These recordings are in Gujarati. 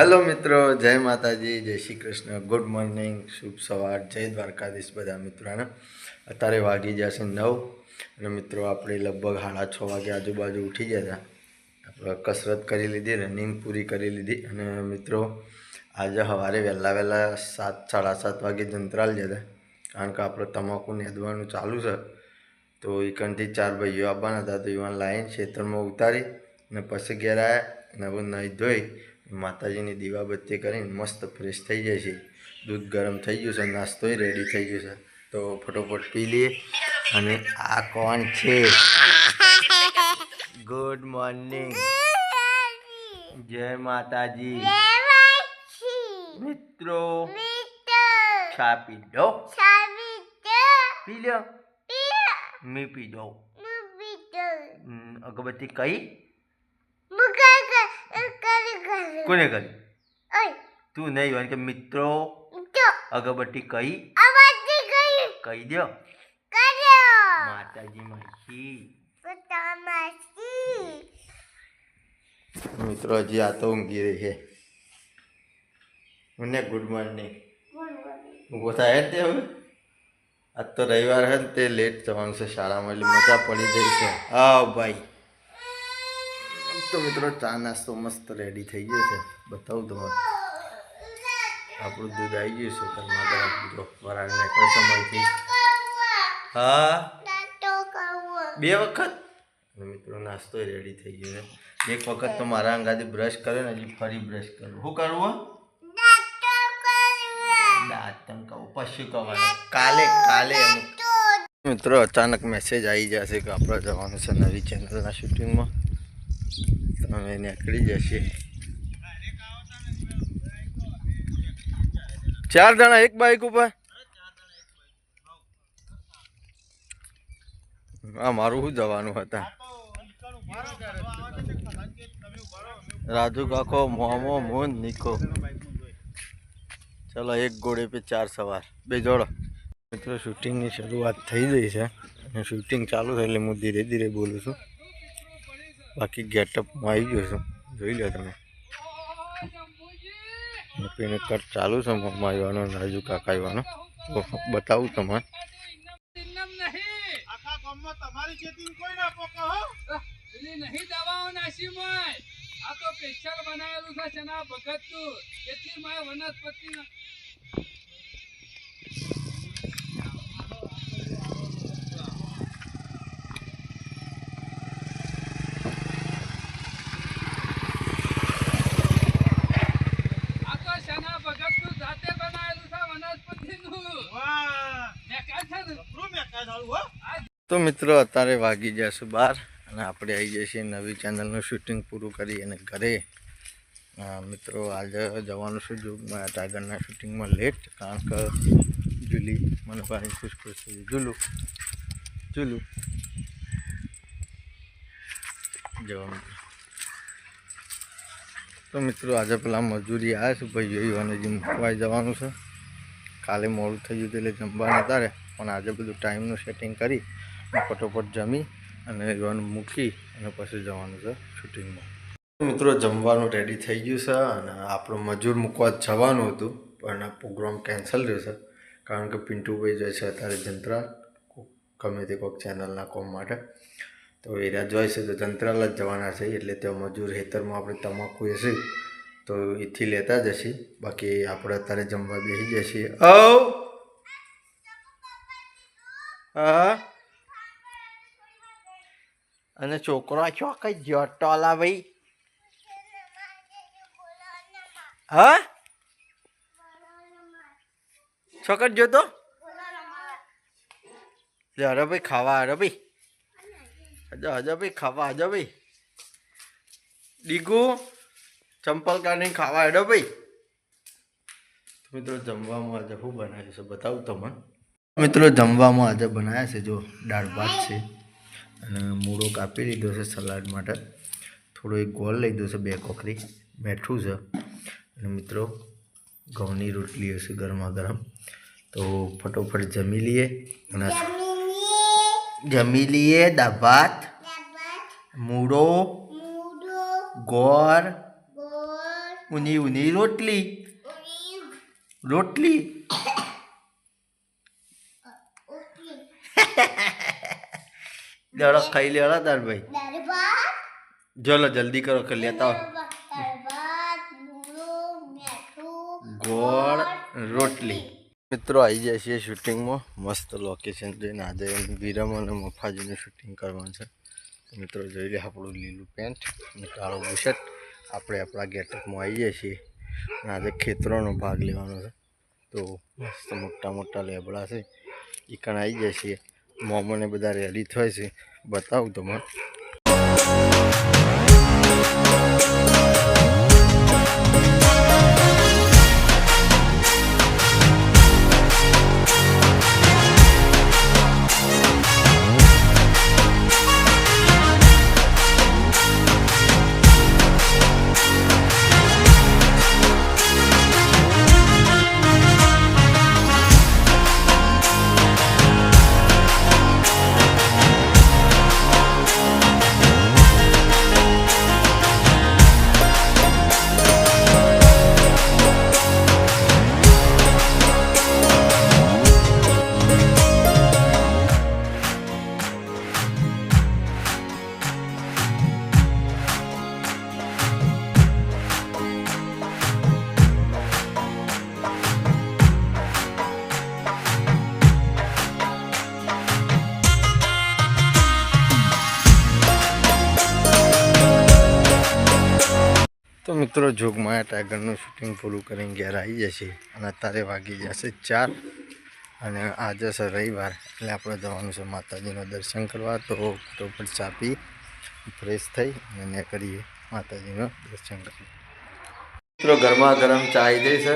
હેલો મિત્રો, જય માતાજી, જય શ્રી કૃષ્ણ. ગુડ મોર્નિંગ, શુભ સવાર. જય દ્વારકાધીશ બધા મિત્રોને. અત્યારે વાગી જશે નવ અને મિત્રો, આપણે લગભગ સાડા છ વાગે આજુબાજુ ઉઠી ગયા હતા. આપણે કસરત કરી લીધી, રનિંગ પૂરી કરી લીધી અને મિત્રો, આજે સવારે વહેલા વહેલા સાત, સાડા સાત વાગે જંતરાલ જતા. કારણ કે આપણે તમાકુ નેદવાનું ચાલુ છે, તો એકણથી ચાર ભાઈઓ આવવાના હતા, તો એવા લાઈન ખેતરમાં ઉતારી અને પછી ઘેર આવ્યા અને નહીં ધોઈ માતાજીની દીવાબત્તી કરીને મસ્ત ફ્રેશ થઈ જાય છે. દૂધ ગરમ થઈ ગયું છે નાસ્તોય રેડી થઈ ગયું છે. તો ફટોફટ પી લઈએ. અને આ કોણ છે? ગુડ મોર્નિંગ જય માતાજી. મિત્રો ચા પી દો પી લો. મી પી દો અગરબત્તી કઈ? કોને કરી? તું નહીં હોય કે મિત્રો અગરબત્તી કઈ? કહી દો માતાજી માસી. મિત્રો હજી આ તો ઊંઘી રહી છે. મને ગુડ મોર્નિંગ. ઊભો થાય તે હવે. આજ તો રવિવાર હે તે લેટ જવાનું છે શાળામાં એટલે મજા પડી જઈ છે. હા ભાઈ. તો મિત્રો, ચા નાસ્તો મસ્ત રેડી થઈ ગયો છે. બતાવું તમારે આપણું દૂધ આવી ગયું છે. ઘરમાં તો મિત્રો, વરાળને કોઈ સમયથી હા? બે વખત? મિત્રો, નાસ્તો રેડી થઈ ગયો છે. એક વખત તો મારા અંગાથી બ્રશ કર્યો ને હજી ફરી બ્રશ કરું. શું કરવું હો? દાંતણ કહું પશુ કહેવાનું કાલે કાલે મિત્રો, અચાનક મેસેજ આવી જશે કે આપણે જવાનું છે નવી ચેનલના શૂટિંગમાં તમે નીકળી જશે. ચાર જણા એક બાઈક ઉપર? હા મારું શું જવાનું હતા? રાજુ કાકો, મોમો, મોન, નીકો. ચલો, એક ઘોડે પે, ચાર સવાર. બે જોડો. મિત્રો શૂટિંગની શરૂઆત થઈ ગઈ છે. શૂટિંગ ચાલુ થાય એટલે હું ધીરે ધીરે બોલું છું. બાકી ગેટઅપમાં આવી ગયો છું. જોઈ લો તમે. પીને કટ ચાલુ છે મારવાનો રાજુ કાકા આવવાનો તો બતાવું તમારે તમારી ખેતી કોઈ ના પોકા હો. નહીં દવાઓ નાસી મોય. આ તો સ્પેશિયલ બનાવેલું છે ચના ભગત તું કેટલી માય વનસ્પતિ આ તો ચના ભગતનું જાતે બનાવેલું છે વનસ્પતિ નું વાહ મેં કાંઈ છે ને રૂમ એક કાઢ આવું હો તો મિત્રો, અત્યારે વાગી જશે બહાર અને આપણે આવી જઈએ નવી ચેનલનું શૂટિંગ પૂરું કરી અને ઘરે. મિત્રો, આજે જવાનું છે જો ટાઈગરના શૂટિંગમાં લેટ કારણ કે જુલી, મને પાણી ખુશ ખુશ થઈ જુલું જુલું. જવાનું તો મિત્રો, આજે પેલા મજૂરી આવ્યા છે, ભાઈ અને જે મૂકવા જવાનું છે. કાલે મોડું થઈ ગયું એટલે જમવાના તારે પણ આજે બધું ટાઈમનું સેટિંગ કરી ફટોફટ જમી અને જવાનું મૂકી અને પછી જવાનું છે શૂટિંગમાં. મિત્રો, જમવાનું રેડી થઈ ગયું છે અને આપણું મજૂર મૂકવા જવાનું હતું, પણ પ્રોગ્રામ કેન્સલ રહ્યો છે. કારણ કે પિન્ટુભાઈ જાય છે અત્યારે જંત્રા ગમે તે કોઈક ચેનલના કોમ માટે. તો એરા જોઈ છે તો જંત્રાલ જ જવાના છે, એટલે ત્યાં મજૂર હેતરમાં આપણે તમાકુ હશે, તો એથી લેતા જશે. બાકી આપણે અત્યારે જમવા બેસી જશે ઓ હા અને છોકરો છો કઈ જટોલા ભાઈ હા? છોકર જોતો? અરે ભાઈ, ખાવા અરે ભાઈ. અજા હજો ભાઈ, ખાવા હજો ભાઈ. ડીગુ, ચંપલ કાઢીને ખાવા અડો ભાઈ. મિત્રો, જમવામાં આજે શું બનાવ્યું છે? બતાવું તમને. મિત્રો, જમવામાં આજે બનાવ્યા છે, જો દાળ ભાત છે. અને મૂળો કાપી લીધો છે સલાડ માટે. થોડો એક ગોળ લઈ લીધો છે બે કોકરી મીઠું છે. અને મિત્રો ઘઉંની રોટલી હશે ગરમા ગરમ. તો ફટોફટ જમી લઈએ અને જમી લઈએ દાભાત મૂળો ગોળ ઉની ઉની રોટલી. રોટલી. દડો ખાઈ લેવાના તાર ભાઈ ચલો જલ્દી કરો કે લેતા ગોળ રોટલી. મિત્રો આવી જાય છે શૂટિંગમાં. મસ્ત લોકેશન જોઈને આજે વિરમ અને મફાજીનું શૂટિંગ કરવાનું છે. મિત્રો જોઈ લે આપણું લીલું પેન્ટ અને કાળો બુશર્ટ આપણે આપણા ગેટઅપમાં આવી જઈએ છીએ. અને આજે ખેતરોનો ભાગ લેવાનો છે. તો મસ્ત મોટા મોટા લેબડા છે. એ કણ આવી જાય છીએ મોમોને બધા રેડી થાય છે. બતાવું તમને. મિત્રો જોગમાયા ટાઈગરનું શૂટિંગ પૂરું કરીને ઘેર આવી જશે અને અત્યારે વાગી જશે ચાર અને આજે છે રવિવાર એટલે આપણે જવાનું છે માતાજીનું દર્શન કરવા. તો તો પર ચાપી ફ્રેશ થઈ અને કરીએ માતાજીનું દર્શન કરીએ મિત્રો ગરમા ગરમ ચા આવી ગઈ છે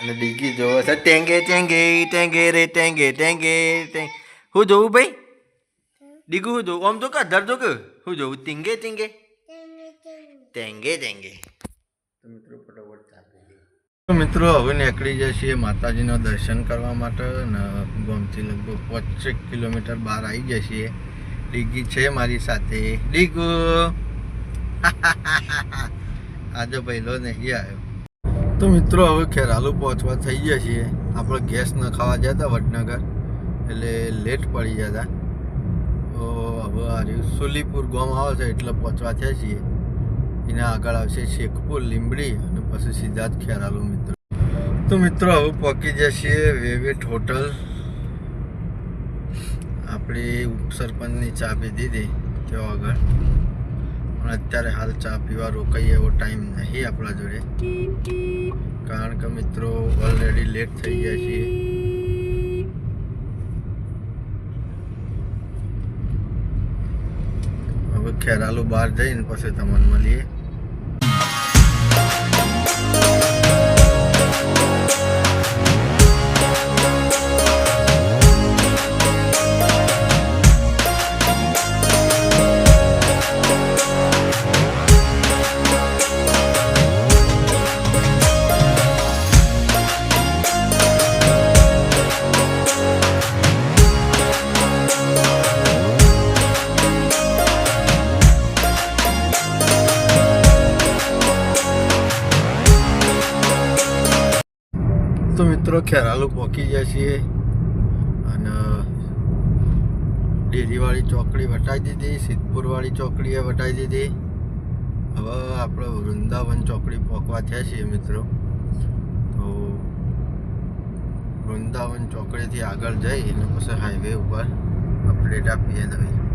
અને ડીગી જોવે છે ટેંગે ટેંગે ટેંગે રે ટેંગે ટેંગે ટેંગ. હું જોવું ભાઈ? ડીગું હું જોવું આમ તો કા ધર તો કે. હું જોવું ટીંગે ટીંગે. ટેંગે ટેંગે તો મિત્રો ફટાફટ ચાલી તો મિત્રો, હવે નીકળી જઈએ માતાજીના દર્શન કરવા માટે અને ગામથી લગભગ પચીસ કિલોમીટર બહાર આવી જઈએ ડીગી છે મારી સાથે. ડીગુ! આજે પહેલો નહીં આવ્યો. તો મિત્રો, હવે ખેરાલુ પહોંચવા થઈ ગયા છીએ આપણે ગેસ ન ખાવા ગયા હતા વડનગર, એટલે લેટ પડી ગયા હતા તો હવે આ સુલીપુર ગામ આવે છે એટલે પહોંચવા થયા છીએ. એના આગળ આવશે શેખપુર લીંબડી. પછી સીધા જ ખેરાલુ મિત્રો. તો મિત્રો, હવે પહોંચી જશે વેવેટ હોટલ. આપણી ઉપસરપંચની ચા પી દીધી ત્યાં આગળ. પણ અત્યારે હાલ ચા પીવા રોકાઈએ એવો ટાઈમ નહીં આપણા જોડે. કારણ કે મિત્રો ઓલરેડી લેટ થઈ ગયા છીએ. હવે ખેરાલુ બહાર જઈને પછી તમને મળીએ. મિત્રો ખેરાલુ પહોંચી ગયા છીએ અને ડેરીવાળી ચોકડી વટાવી દીધી, સિદ્ધપુરવાળી ચોકડીએ વટાવી દીધી. હવે આપણે વૃંદાવન ચોકડી પહોંચવા થયા છીએ મિત્રો. તો વૃંદાવન ચોકડીથી આગળ જઈ અને પછી હાઈવે ઉપર અપડેટ આપીએ નવી.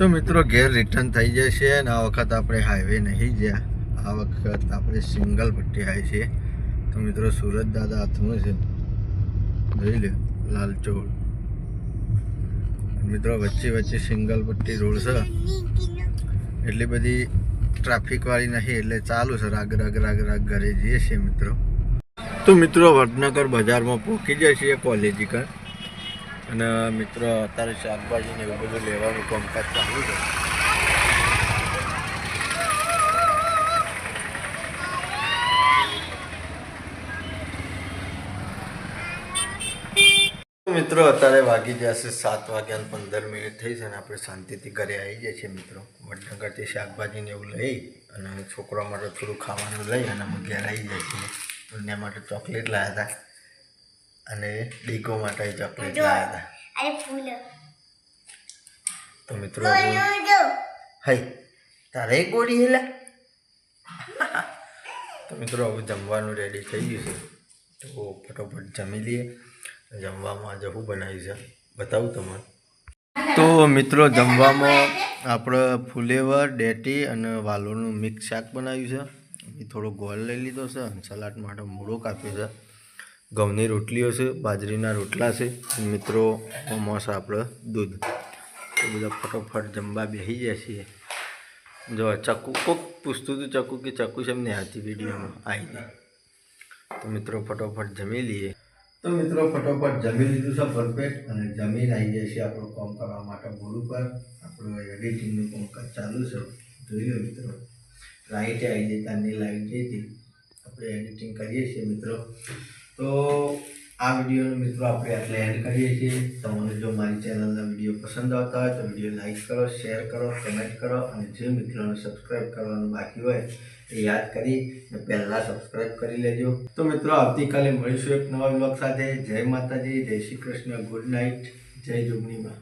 તો મિત્રો ઘેર રિટર્ન થઈ જશે અને આ વખત આપણે હાઈવે નહીં ગયા. આ વખત આપણે સિંગલ પટ્ટી આવી છે. તો મિત્રો સુરત દાદા હાથનું છે. જોઈ લે લાલચોળ મિત્રો વચ્ચે વચ્ચે સિંગલ પટ્ટી રોડ છે. એટલી બધી ટ્રાફિકવાળી નહીં, એટલે ચાલુ છે. રાગ રાગ રાગ રાગ ઘરે જઈએ છીએ મિત્રો. તો મિત્રો વડનગર બજારમાં પહોંચી જાય છીએ કોલેજી કર અને મિત્રો, અત્યારે શાકભાજીને એવું બધું લેવાનું કામકાજ ચાલુ છે. મિત્રો, અત્યારે વાગી જશે સાત વાગ્યા પંદર મિનિટ થઈ છે અને આપણે શાંતિથી ઘરે આવી જઈએ છીએ મિત્રો. વડનગરથી શાકભાજીને એવું લઈ અને છોકરા માટે થોડું ખાવાનું લઈ અને અમે ઘેર આવી જઈએ છીએ. એમના માટે ચોકલેટ લાવ્યા હતા. અને ડીગો માટે ચોકલેટ લાવ્યા હતા. અરે ફૂલ. તો મિત્રો હઈ તારે ગોળી હેલા? તો મિત્રો હવે જમવાનું રેડી થઈ ગયું છે. તો ફટોફટ જમી લઈએ. જમવામાં આજે શું બનાવ્યું છે? બતાવું તમને. તો મિત્રો જમવામાં આપણે ફુલેવર ડેટી અને વાલોનું મિક્સ શાક બનાવ્યું છે. એ થોડો ગોળ લઈ લીધો છે અને સલાડ માટે મૂળો કાપ્યો છે. ઘઉંની રોટલીઓ છે, બાજરીના રોટલા છે. મિત્રો મોસ આપણે દૂધ. તો બધા ફટોફટ જમવા બેસી જાય છીએ. જો ચક્કુ કોક પૂછતું હતું ચકુ કે ચક્કુ છે એમને આવતી વિડીયોમાં, આવી ગઈ. તો મિત્રો, ફટોફટ જમી લઈએ. તો મિત્રો, ફટોફટ જમી લીધું છે પરફેક્ટ અને જમીન આવી જાય છે આપણું કામ કરવા માટે બોર્ડ ઉપર. આપણું એડિટિંગનું કામકાજ ચાલુ છે. જોઈ લો મિત્રો. લાઇટે આવી જાય ત્યાંની લાઇટ જઈ હતી આપણે એડિટિંગ કરીએ છીએ મિત્રો. તો આ વિડીયોનો મિત્રો આપણે આટલે એન્ડ કરીએ છીએ. તમને જો મારી ચેનલના વીડિયો પસંદ આવતા હોય તો વીડિયો લાઇક કરો શેર કરો કમેન્ટ કરો અને જે મિત્રોને સબસ્ક્રાઈબ કરવાનું બાકી હોય એ યાદ કરી ને પહેલાં સબસ્ક્રાઈબ કરી લેજો. તો મિત્રો આવતીકાલે મળીશું એક નવા વ્લોગ સાથે. જય માતાજી, જય શ્રી કૃષ્ણ ગુડ નાઇટ જય જોગણીમાં.